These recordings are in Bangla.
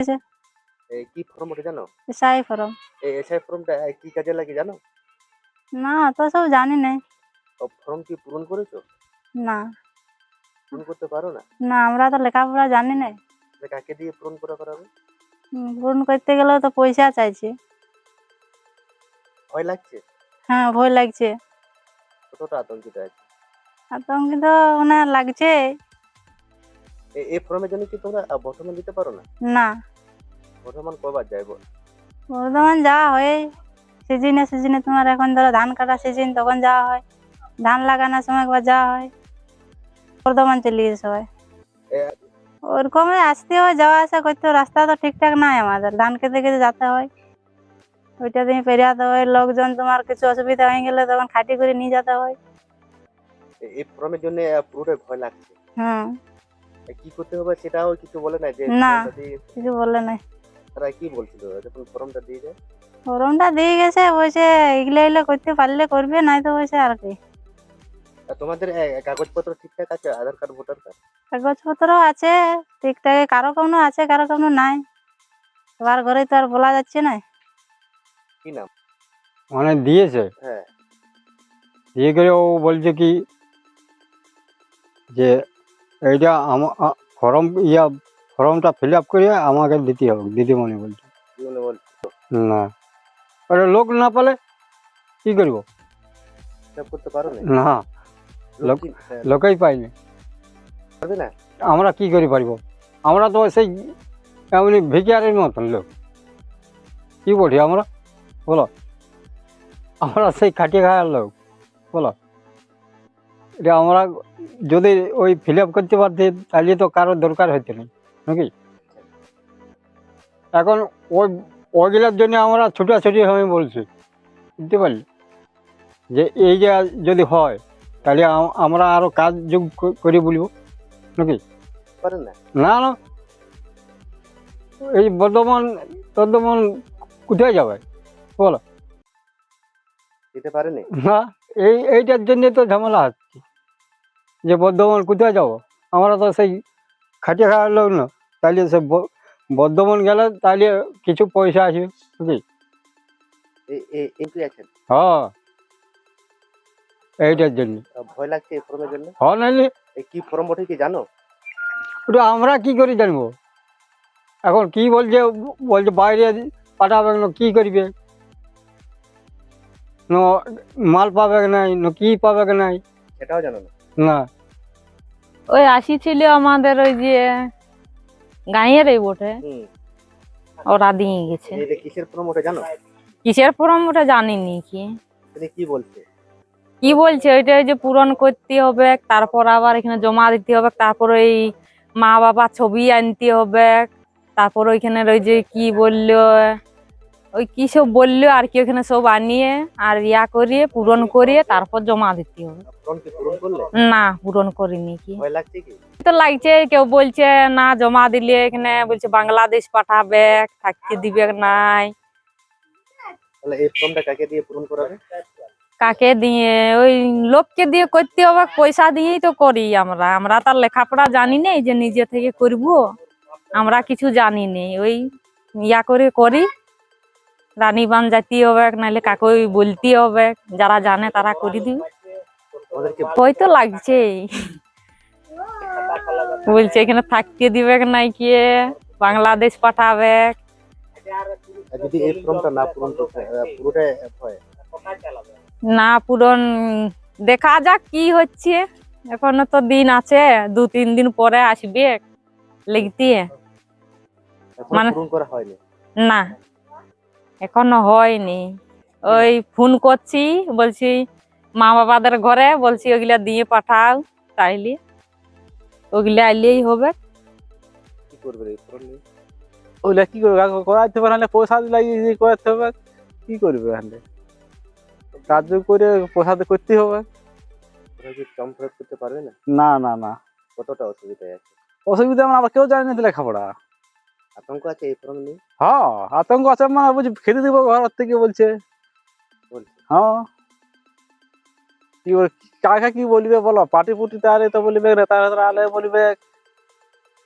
আছে। এই কি ফর্ম ওটা জানো? এসআই ফরম এই এসআই ফর্মটা কি কাজে লাগে জানো? না তো সব জানি নাই। ও ফর্ম কি পূরণ করেছ? না। পূরণ করতে পারো না? না আমরা তো লেখাপড়া জানি তাহলে কাকে দিয়ে পূরণ করা করাবে পূরণ করতে গেলেও তো পয়সা চাইছে। ভয় লাগছে? হ্যাঁ ভয় লাগছে। কতটা আতঙ্কিত আছে? আতঙ্কিত মানে লাগছে। এই- ফর্মের জন্য কি তোমরা বর্তমান দিতে পারো না? না। বর্তমান কবার যাই বল বর্ধমান যাওয়া হয়। সিজনে সিজনে তোমার এখন ধরো ধান কাটা সিজন তখন যাওয়া হয়। ধান লাগানোর সময় একবার যাওয়া হয়। বর্ধমান চলে গেছে সবাই ওরকমই আসতে হয় যাওয়া আসা করতে রাস্তা তো ঠিকঠাক নাই আমাদের। ধান খেতে খেতে যেতে হয়। ওইটা দিয়ে পেরিয়াতে হয়। লোকজন তোমার কিছু অসুবিধা হয়ে গেলে তখন খাটি করে নিয়ে যেতে হয়। এই- জন্য ভয় লাগছে। হুম। কি করতে হবে সেটাও কিছু বলে না যে না। কিছু বললে নাই। তারা কি বলছিল? যখন ফর্মটা দিয়ে যায় ফরমটা দিয়ে গেছে বলছে এগুলো এগুলো করতে পারলে করবে নাই তো বলছে আর কি। তোমাদের কাগজপত্র ঠিকঠাক আছে? Aadhaar card voter card? কাগজপত্র আছে ঠিকঠাক কারও কোনো আছে কারও কোনো নাই। সবার ঘরে তো আর বলা যাচ্ছে না। কি নাম? মানে দিয়েছে? হ্যাঁ। দিয়ে করে ও বলছে কি যে এইটা আমার ফর্ম ইয়া ফর্মটা ফিল আপ করে আমাকে দিতে হবে দিদিমণি বলছে। না। ওটা লোক না পেলে কি করব? না? লোক- হ্যাঁ, লোকেই পাইনি। আমরা কি করে পারব? আমরা তো সেই এমনি ভিকিয়ারের মতন লোক। কি বলি আমরা? বলো। আমরা সেই খাটিয়ে খাওয়ার লোক। বলো। এটা আমরা যদি ওই ফিল আপ করতে পারতে তাহলে তো কারোর দরকার হতো না। নাকি? এখন ওই ওইগুলোর জন্য আমরা ছুটাছুটি হয়ে বলছি। বুঝতে পারলি? যে এই যে যদি হয় তাহলে আমরা আরও কাজ যোগ করে বলব। নাকি? না। না না। এই বর্ধমান বর্ধমান কোথায় যাবে? বলো। দিতে পারেনি? না এই এইটার জন্য তো ঝামেলা হচ্ছে। যে বর্ধমান কোথায় যাব? আমরা তো সেই খাটিয়ে খাওয়ার লোক না। তাহলে সে বর্ধমান গেলে তাহলে কিছু পয়সা আসবে আছেন হ্যাঁ। এইটার জন্য। ভয় লাগছে এই ফর্মের জন্য? হয় নাহলে কি ফর্ম ওঠে কি জানো? ওটা আমরা কি করে জানব? এখন কি বলছে বলছে বাইরে পাঠাবে না কি করবে? ন মাল পাবে নাই ন কি পাবে নাই সেটাও জানো না? না। ওই আসিছিল আমাদের ওই যে গাঁয়ের এই বটে। ওরা দিয়ে গেছে। এটা কিসের ফর্ম ওঠে জানো? কিসের ফর্ম ওটা জানিনি কি। কি বলছে? কি বলছে? ওইটা ওই যে পূরণ করতে হবে তারপর আবার এখানে জমা দিতে হবে তারপর ওই মা বাবা ছবি আনতে হবে তারপর ওইখানে ওই যে কি বলল ওই কি সব বলল আর কি ওখানে সব আনিয়ে আর ইয়া করিয়ে পূরণ করিয়ে তারপর জমা দিতে হবে। না পূরণ করিনি কি? তো লাগছে কেউ বলছে না জমা দিলে এখানে বলছে বাংলাদেশ পাঠাবে থাকতে দিবে নাই? তাহলে এই ফর্মটা কাকে দিয়ে পূরণ করাবে? কাকে দিয়ে? ওই লোককে দিয়ে করতে হবে পয়সা দিয়েই তো করি আমরা। আমরা তার লেখাপড়া জানি নেই যে নিজে থেকে করব। আমরা কিছু জানি নেই ওই ইয়া করে করি। রানীবান যাতে হবে নাহলে কাকে বলতে হবে। যারা জানে তারা করে দিবে। ভয় তো লাগছেই। বলছে এখানে থাকতে দিবে নাই কে বাংলাদেশ পাঠাবে। যদি এই ফর্মটা না পূরণ করতে আহ, পুরোটাই না পূরণ দেখা যাক কি হচ্ছে। এখনও তো দিন আছে দু তিন দিন পরে আসবে লিখতে। মানে- না এখনও হয়নি। ওই ফোন করছি বলছি মা বাবাদের ঘরে বলছি ওগুলা দিয়ে পাঠাও তাইলে। ওগুলা আইলেই হবে। কি করবে নিয়ে কি করবে? করাইতে হবে নাহলে পয়সা লাগিয়ে করাতে হবে। কি করবে এখানে কাজ করে পয়সা তো করতে হবে করতে পারবে না? না না না। কতটা অসুবিধায় আছে? অসুবিধা মানে আবার কেউ জানে না লেখাপড়া। আতঙ্ক আছে এই ফর্ম নিয়ে? হ্যাঁ আতঙ্ক আছে মানে বলছি খেতে দিব ঘর থেকে বলছে। বলছে। হ্যাঁ। কি বল কাকে কি বলবে বলো? পার্টি পুটি তারে তো বলবে নেতা নেতা আলে বলবে।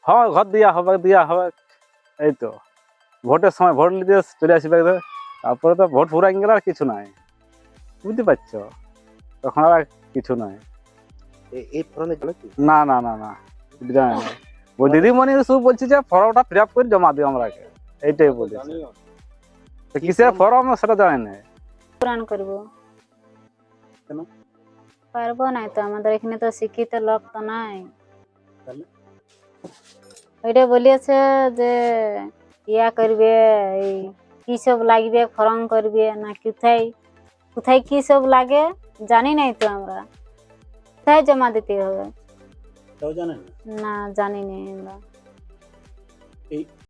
হ্যাঁ ঘর দিয়া হবে দিয়া হবে এই তো। ভোটের সময় ভোট নিতে চলে আসবে তারপরে তো ভোট ফুরাই গেলে আর কিছু নাই। বুঝতে পারছ? তখন আর কিছু নাই। এ- এই ফর্মে না না না না। জানি না ওই দিদিমণি শুধু বলছি যে ফর্মটা ফিল আপ করে জমা দিও আমরাকে এইটাই বলেছে। তো কিসের ফর্ম সেটা জানি না পূরণ করব। কেন? পারব না তো আমাদের এখানে তো শিক্ষিত লোক তো নাই? ওইটা বলিয়েছে যে ইয়া করবে এই কি সব লাগবে ফর্ম করবে না কোথায় কোথায় কি সব লাগে জানি নাই তো আমরা। কোথায় জমা দিতে হবে? না জানি নাই আমরা।